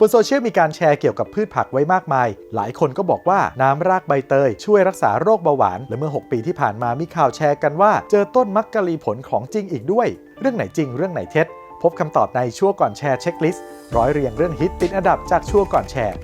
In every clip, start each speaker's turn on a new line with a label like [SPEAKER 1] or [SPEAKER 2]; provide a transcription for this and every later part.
[SPEAKER 1] บนโซเชียลมีการแชร์เกี่ยวกับพืชผักไว้มากมาย หลายคนก็บอกว่าน้ำรากใบเตย ช่วยรักษาโรคเบาหวาน และเมื่อ 6 ปีที่ผ่านมามีข่าวแชร์กันว่า เจอต้นมักกะลีผลของจริงอีกด้วย เรื่องไหนจริงเรื่องไหนเท็จ พบคำตอบในชั่วก่อนแชร์เช็คลิสต์ร้อยเรียงเรื่องฮิตติดอันดับจากชั่วก่อนแชร์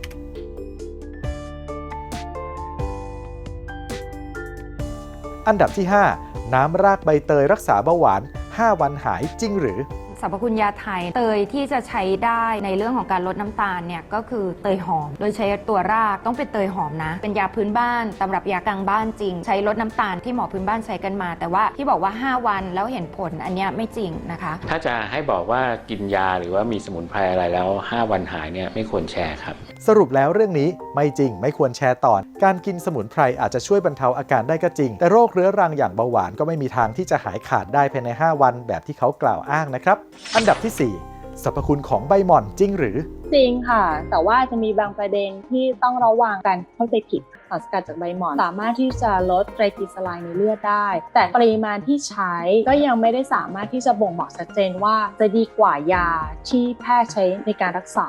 [SPEAKER 1] อันดับที่ 5 น้ำรากใบเตยรักษาเบาหวาน 5 วันหายจริงหรือ
[SPEAKER 2] สรรพคุณยาไทย เตยที่จะใช้ได้ในเรื่องของการลดน้ำตาลเนี่ยก็คือเตยหอม โดยใช้ตัวรากต้องเป็นเตยหอมนะ เป็นยาพื้นบ้านตำรับยากลางบ้านจริง ใช้ลดน้ำตาลที่หมอพื้นบ้านใช้กันมา แต่ว่าที่บอกว่า 5 วันแล้วเห็นผลอันเนี้ยไม่จริงนะคะ
[SPEAKER 3] ถ้าจะให้บอกว่ากินยาหรือว่ามีสมุนไพรอะไรแล้ว 5 วันหายเนี่ยไม่ควรแชร์ครับ
[SPEAKER 1] สรุปแล้วเรื่องนี้ไม่จริงไม่ควรแชร์ต่อการกินสมุนไพรอาจจะช่วยบรรเทาอาการได้ก็จริง แต่โรคเรื้อรังอย่างเบาหวานก็ไม่มีทางที่จะหายขาดได้ภายใน 5 วันแบบที่เขากล่าวอ้างนะครับอันดับที่ 4สรรพคุณของใบหม่อนจริงหรือ
[SPEAKER 4] จริงค่ะ แต่ว่าจะมีบางประเด็นที่ต้องระวังการเข้าใจผิดสารสกัดจากใบหม่อนสามารถที่จะลดไตรกลีเซอไรด์ในเลือดได้ แต่ปริมาณที่ใช้ก็ยังไม่ได้สามารถที่จะบ่งบอกชัดเจนว่าจะดีกว่ายาที่แพทย์ใช้ในการรักษา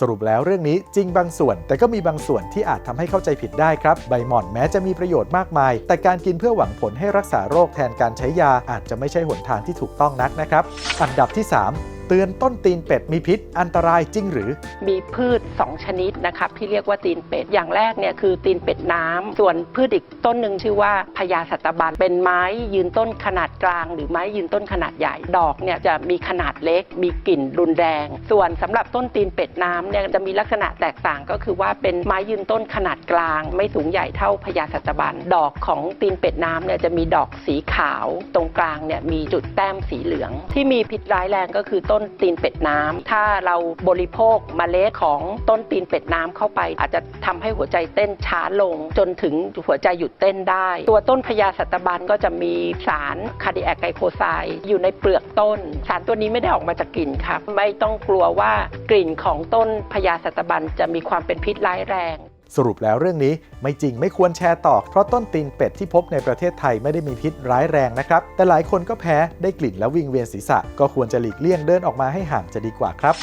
[SPEAKER 1] สรุปแล้วเรื่องนี้จริงบางส่วน แต่ก็มีบางส่วนที่อาจทำให้เข้าใจผิดได้ครับ ใบหม่อนแม้จะมีประโยชน์มากมาย แต่การกินเพื่อหวังผลให้รักษาโรคแทนการใช้ยาอาจจะไม่ใช่หนทางที่ถูกต้องนักนะครับ อันดับที่ 3 ตือนต้นตีนเป็ดมีพิษอันตรายจริงหรือ
[SPEAKER 5] มีพืช 2 ชนิดนะครับที่เรียกว่าตีนเป็ด อย่างแรกเนี่ยคือตีนเป็ดน้ำส่วนพืชอีกต้นหนึ่งชื่อว่าพญาสัตบันเป็นไม้ยืนต้นขนาดกลาง หรือไม้ยืนต้นขนาดใหญ่ดอกเนี่ยจะมีขนาดเล็ก มีกลิ่นรุนแรง ส่วนสำหรับต้นตีนเป็ดน้ำเนี่ยจะมีลักษณะแตกต่างก็คือว่าเป็นไม้ยืนต้นขนาดกลาง ไม่สูงใหญ่เท่าพญาสัตบันดอกของตีนเป็ดน้ำเนี่ยจะมีดอกสีขาว ตรงกลางเนี่ยมีจุดแต้มสีเหลือง ที่มีพิษร้ายแรงก็คือต้นตีนเป็ดน้ำถ้าเราบริโภคเมล็ดของต้นตีนเป็ดน้ำเข้าไป อาจจะทำให้หัวใจเต้นช้าลง จนถึงหัวใจหยุดเต้นได้ ตัวต้นพญาสัตบันก็จะมีสารคาร์ดิแอคไกโคไซด์อยู่ในเปลือกต้น สารตัวนี้ไม่ได้ออกมาจากกลิ่นครับไม่ต้องกลัวว่ากลิ่นของต้นพญาสัตบันจะมีความเป็นพิษร้ายแรง
[SPEAKER 1] สรุปแล้วเรื่องนี้ไม่จริงไม่ควรแชร์ต่อ เพราะต้นตีนเป็ดที่พบในประเทศไทยไม่ได้มีพิษร้ายแรงนะครับ แต่หลายคนก็แพ้ได้กลิ่นและวิงเวียนศีรษะ ก็ควรจะหลีกเลี่ยงเดินออกมาให้ห่างจะดีกว่าครับ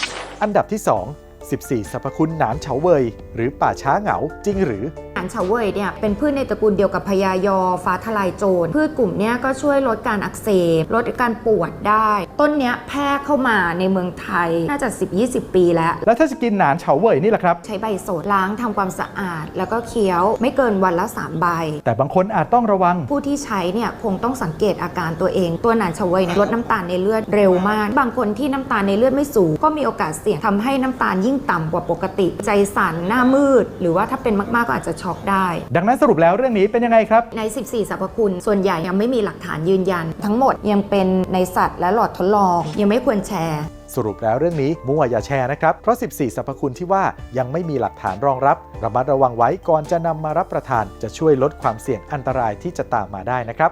[SPEAKER 1] อันดับที่ 2 14สรรพคุณหนานเฉาเวย หรือป่าช้าเหงาจริงหรือ
[SPEAKER 2] อาหารเฉาเว่ยเนี่ยเป็นพืชในตระกูลเดียวกับพญายอ ฟ้าทลายโจร พืชกลุ่มเนี้ยก็ช่วยลดการอักเสบ ลดการปวดได้ ต้นเนี้ยแพร่เข้ามาในเมืองไทยน่าจะ 10-20 ปีแล้ว
[SPEAKER 1] แล้วถ้าจะกินหนานเฉาเวยนี่แหละครับ
[SPEAKER 2] ใช้ใบโสดล้างทำความสะอาด แล้วก็เคี้ยวไม่เกินวันละ 3 ใบ
[SPEAKER 1] แต่บางคนอาจต้องระวัง
[SPEAKER 2] ผู้ที่ใช้เนี่ยคงต้องสังเกตอาการตัวเอง ตัวหนานเฉาเวยเนี่ยลดน้ำตาลในเลือดเร็วมาก บางคนที่น้ำตาลในเลือดไม่สูง ก็มีโอกาสเสี่ยงทำให้น้ำตาลยิ่งต่ำกว่าปกติ ใจสั่นหน้ามืด หรือว่าถ้าเป็นมากๆก็อาจจะช็อกได้
[SPEAKER 1] ดังนั้นสรุปแล้วเรื่องนี้เป็นยังไงครับ
[SPEAKER 2] ใน 14 สรรพคุณ ส่วนใหญ่ยังไม่มีหลักฐานยืนยัน ทั้งหมดยังเป็นในสัตว์และหลอดทดลอง ยังไม่ควรแชร์
[SPEAKER 1] สรุปแล้วเรื่องนี้มั่วอย่าแชร์นะครับ เพราะ 14 สรรพคุณที่ว่ายังไม่มีหลักฐานรองรับ ระมัดระวังไว้ก่อนจะนำมารับประทาน จะช่วยลดความเสี่ยงอันตรายที่จะตามมาได้นะครับ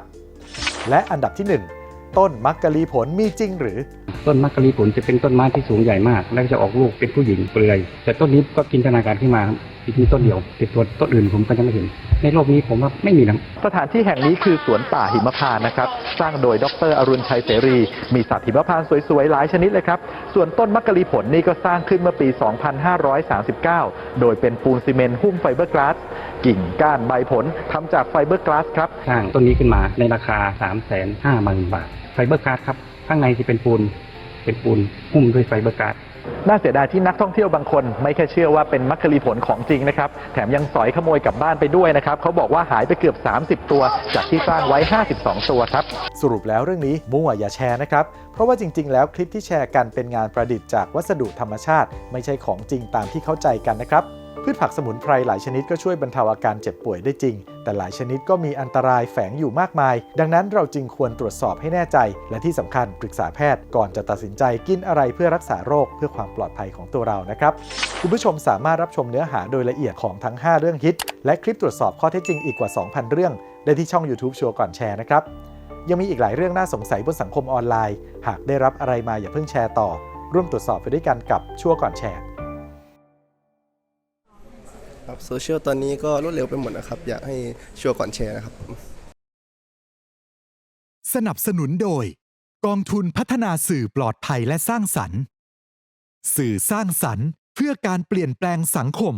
[SPEAKER 1] และอันดับที่ 1 ต้นมักกะลีผลมีจริงหรือ
[SPEAKER 6] ต้นมักกะลีผลจะเป็นต้นไม้ที่สูงใหญ่มาก แล้วก็จะออกลูกเป็นผู้หญิงเปลือย แต่ต้นนี้ก็จินตนาการขึ้นมาครับมีต้นเดียวแต่ตัวต้นอื่นผมก็ยังไม่เห็น ในโลกนี้ผมว่าไม่มีนะ
[SPEAKER 1] สถานที่แห่งนี้คือสวนป่าหิมพานต์นะครับ สร้างโดยดรอรุณชัยเสรี มีสัตว์หิมพานต์สวยๆ หลายชนิดเลยครับ ส่วนต้นมักกะลีผลนี่ก็สร้างขึ้นเมื่อปี 2539 โดยเป็นปูนซีเมนต์หุ้มไฟเบอร์กลาส กิ่งก้านใบผลทำจากไฟเบอร์กลาสครับ
[SPEAKER 6] สร้างต้นนี้ขึ้นมาในราคา 3 5 0 0 0 0บาทไฟเบอร์การ์ดครับ ข้างในจะเป็นปูน เป็นปูนหุ้มด้วยไฟเบอร์การ์ด
[SPEAKER 1] น่าเสียดายที่นักท่องเที่ยวบางคน ไม่แค่เชื่อว่าเป็นมักกะลีผลของจริงนะครับ แถมยังสอยขโมยกลับบ้านไปด้วยนะครับ เขาบอกว่าหายไปเกือบ 30 ตัว จากที่สร้างไว้ 52 ตัวครับ สรุปแล้วเรื่องนี้มั่วอย่าแชร์นะครับ เพราะว่าจริง ๆ แล้วคลิปที่แชร์กันเป็นงานประดิษฐ์จากวัสดุธรรมชาติ ไม่ใช่ของจริงตามที่เข้าใจกันนะครับ พืชผักสมุนไพรหลายชนิดก็ช่วยบรรเทาอาการเจ็บป่วยได้จริง แต่หลายชนิดก็มีอันตรายแฝงอยู่มากมาย ดังนั้นเราจึงควรตรวจสอบให้แน่ใจ และที่สำคัญปรึกษาแพทย์ก่อนจะตัดสินใจกินอะไรเพื่อรักษาโรคเพื่อความปลอดภัยของตัวเรานะครับ คุณผู้ชมสามารถรับชมเนื้อหาโดยละเอียดของทั้ง 5 เรื่องฮิต และคลิปตรวจสอบข้อเท็จจริงอีกกว่า 2,000 เรื่อง ได้ที่ช่อง YouTube ชัวร์ก่อนแชร์นะครับยังมีอีกหลายเรื่องน่าสงสัยบนสังคมออนไลน์ หากได้รับอะไรมาอย่าเพิ่งแชร์ต่อ ร่วมตรวจสอบไปด้วยกันกับชัวก่อนแชร์
[SPEAKER 7] ครับโซเชียลตอนนี้ก็รวดเร็วไปหมดนะครับ อยากให้ชัวร์ก่อนแชร์นะครับ
[SPEAKER 8] สนับสนุนโดย กองทุนพัฒนาสื่อปลอดภัยและสร้างสรรค์ สื่อสร้างสรรค์เพื่อการเปลี่ยนแปลงสังคม